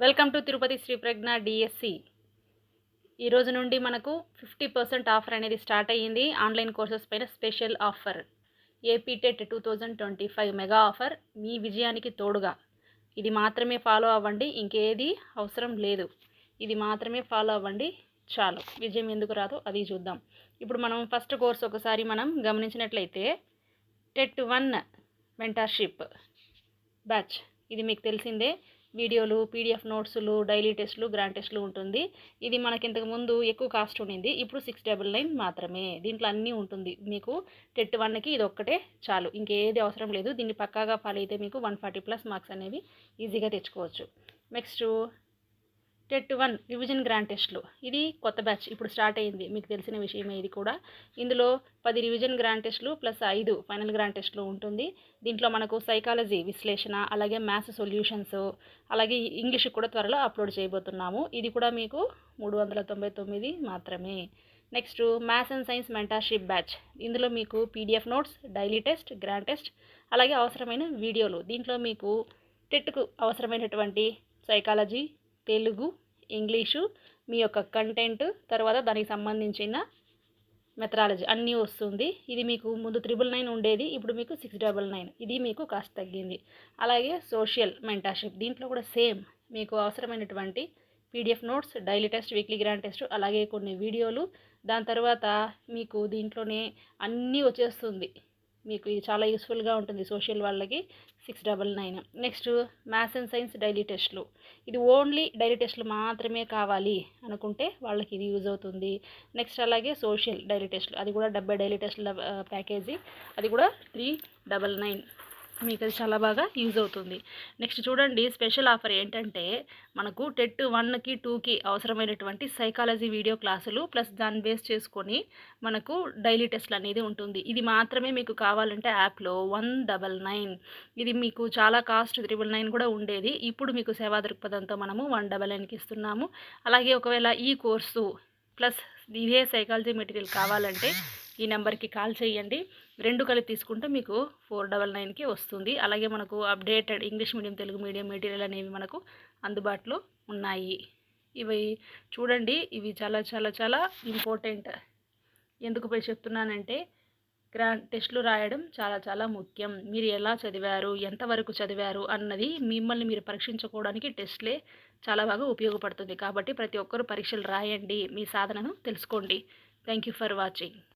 Welcome to Tirupati Shri Pragna DSC. ఈ రోజు నుండి మనకు ఫిఫ్టీ పర్సెంట్ ఆఫర్ అనేది స్టార్ట్ అయ్యింది. ఆన్లైన్ కోర్సెస్ పైన special offer. AP TET two thousand twenty five mega offer. మీ విజయానికి తోడుగా. ఇది మాత్రమే ఫాలో అవ్వండి. ఇంకేది అవసరం లేదు. ఇది మాత్రమే ఫాలో అవ్వండి. చాలు. విజయం ఎందుకు రాదో అది చూద్దాం. ఇప్పుడు మనం ఫస్ట్ కోర్స్ ఒకసారి మనం గమనించినట్లయితే టెట్ వన్ మెంటర్షిప్ బ్యాచ్. ఇది మీకు తెలిసిందే. వీడియోలు పీడిఎఫ్ నోట్స్లు డైలీ టెస్ట్లు గ్రాండ్ టెస్ట్లు ఉంటుంది. ఇది మనకి ఇంతకుముందు ఎక్కువ కాస్ట్ ఉండింది. ఇప్పుడు సిక్స్ డబల్ నైన్ మాత్రమే. దీంట్లో అన్నీ ఉంటుంది. మీకు టెట్ వన్కి ఇది ఒక్కటే చాలు. ఇంకేది అవసరం లేదు. దీన్ని పక్కాగా ఫాలో అయితే మీకు వన్ ఫార్టీ ప్లస్ మార్క్స్ అనేవి ఈజీగా తెచ్చుకోవచ్చు. Next TET one revision grand టెస్ట్లు. ఇది కొత్త బ్యాచ్ ఇప్పుడు స్టార్ట్ అయ్యింది మీకు తెలిసిన విషయమే ఇది కూడా. ఇందులో పది రివిజన్ గ్రాండ్ టెస్ట్లు ప్లస్ ఐదు ఫైనల్ గ్రాండ్ టెస్ట్లు ఉంటుంది. దీంట్లో మనకు సైకాలజీ విశ్లేషణ అలాగే మ్యాథ్స్ సొల్యూషన్స్ అలాగే ఇంగ్లీష్ కూడా త్వరలో అప్లోడ్ చేయబోతున్నాము. ఇది కూడా మీకు మూడు వందల తొంభై తొమ్మిది మాత్రమే. Next maths and science mentorship batch. ఇందులో మీకు PDF notes daily test grand test అలాగే అవసరమైన వీడియోలు. దీంట్లో మీకు టెట్కు అవసరమైనటువంటి సైకాలజీ తెలుగు ఇంగ్లీషు మీ యొక్క కంటెంట్ తర్వాత దానికి సంబంధించిన మెథడాలజీ అన్నీ వస్తుంది. ఇది మీకు ముందు త్రిబుల్ నైన్ ఉండేది ఇప్పుడు మీకు సిక్స్ డబల్ నైన్ ఇది మీకు కాస్త తగ్గింది. అలాగే సోషల్ మెంటర్షిప్ దీంట్లో కూడా సేమ్ మీకు అవసరమైనటువంటి PDF notes daily test weekly grand test అలాగే కొన్ని వీడియోలు దాని తర్వాత మీకు దీంట్లోనే అన్నీ వచ్చేస్తుంది. మీకు ఇది చాలా యూస్ఫుల్గా ఉంటుంది సోషల్ వాళ్ళకి. Six double nine next maths and science daily టెస్ట్లు ఇది ఓన్లీ డైలీ టెస్ట్లు మాత్రమే కావాలి అనుకుంటే వాళ్ళకి ఇది యూజ్ అవుతుంది. నెక్స్ట్ అలాగే సోషల్ డైలీ టెస్ట్లు అది కూడా డెబ్బై డైలీ టెస్ట్ల ప్యాకేజీ అది కూడా త్రీ డబల్ నైన్ మీకు అది చాలా బాగా యూజ్ అవుతుంది. నెక్స్ట్ చూడండి స్పెషల్ ఆఫర్ ఏంటంటే మనకు టెట్ వన్కి టూకి అవసరమైనటువంటి సైకాలజీ వీడియో క్లాసులు ప్లస్ దాన్ని బేస్ చేసుకొని మనకు డైలీ టెస్ట్లు అనేది ఉంటుంది. ఇది మాత్రమే మీకు కావాలంటే యాప్లో వన్ డబల్ నైన్. ఇది మీకు చాలా కాస్ట్ త్రిబుల్ నైన్ కూడా ఉండేది. ఇప్పుడు మీకు సేవా దృక్పథంతో మనము వన్ డబల్ నైన్కి ఇస్తున్నాము. అలాగే ఒకవేళ ఈ కోర్సు ప్లస్ ఇదే సైకాలజీ మెటీరియల్ కావాలంటే ఈ నెంబర్కి కాల్ చేయండి. రెండు కలిపి తీసుకుంటే మీకు ఫోర్ డబల్ నైన్కి వస్తుంది. అలాగే మనకు updated English medium Telugu medium material అనేవి మనకు అందుబాటులో ఉన్నాయి. ఇవి చూడండి. ఇవి చాలా చాలా చాలా ఇంపార్టెంట్. ఎందుకు పోయి చెప్తున్నానంటే గ్రాండ్ టెస్టులు రాయడం చాలా చాలా ముఖ్యం. మీరు ఎలా చదివారు ఎంతవరకు చదివారు అన్నది మిమ్మల్ని మీరు పరీక్షించుకోవడానికి టెస్ట్లే చాలా బాగా ఉపయోగపడుతుంది. కాబట్టి ప్రతి ఒక్కరూ పరీక్షలు రాయండి. మీ సాధనను తెలుసుకోండి. Thank you for watching.